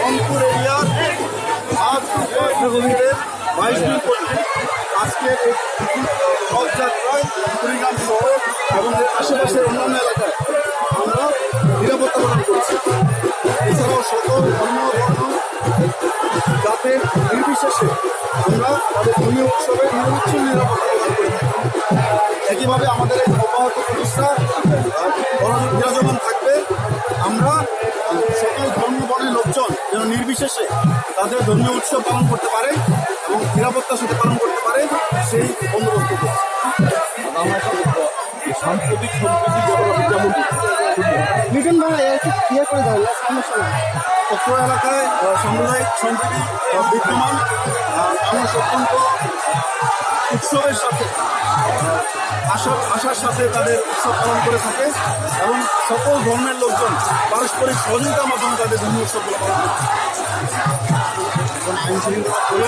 রংপুর এরিয়ার আজ গভীরের বাইশ দিন কর্তৃক আজকে কুড়িগ্রাম শহর এবং আশেপাশের অন্যান্য যাতে নির্বিশেষে আমরা তাদের ধর্মীয় উৎসবে নিরবিচ্ছিন্ন নিরাপত্তা প্রদান করে থাকি। একইভাবে আমাদের এই অব্যাহত প্রতিষ্ঠা বিরাজমান থাকবে। আমরা সকল ধর্ম বর্ণের লোকজন যেন নির্বিশেষে তাদের ধর্মীয় উৎসব পালন করতে পারে এবং নিরাপত্তার সাথে পালন করতে পারে, সেই বন্দোবস্ত করছি। সম্প্রতি যেমন মিঠুন ভাই ইয়ে করে দাও সমস্যা অত্র এলাকায় সাম্প্রদায়িক সম্প্রীতি বিদ্যমান মানুষ অত্যন্ত উৎসবের সাথে আহ, আশার সাথে তাদের উৎসব পালন করে থাকে এবং সকল ধর্মের লোকজন পারস্পরিক সহযোগিতার মাধ্যমে তাদের ধর্মীয় উৎসবগুলো পালন করে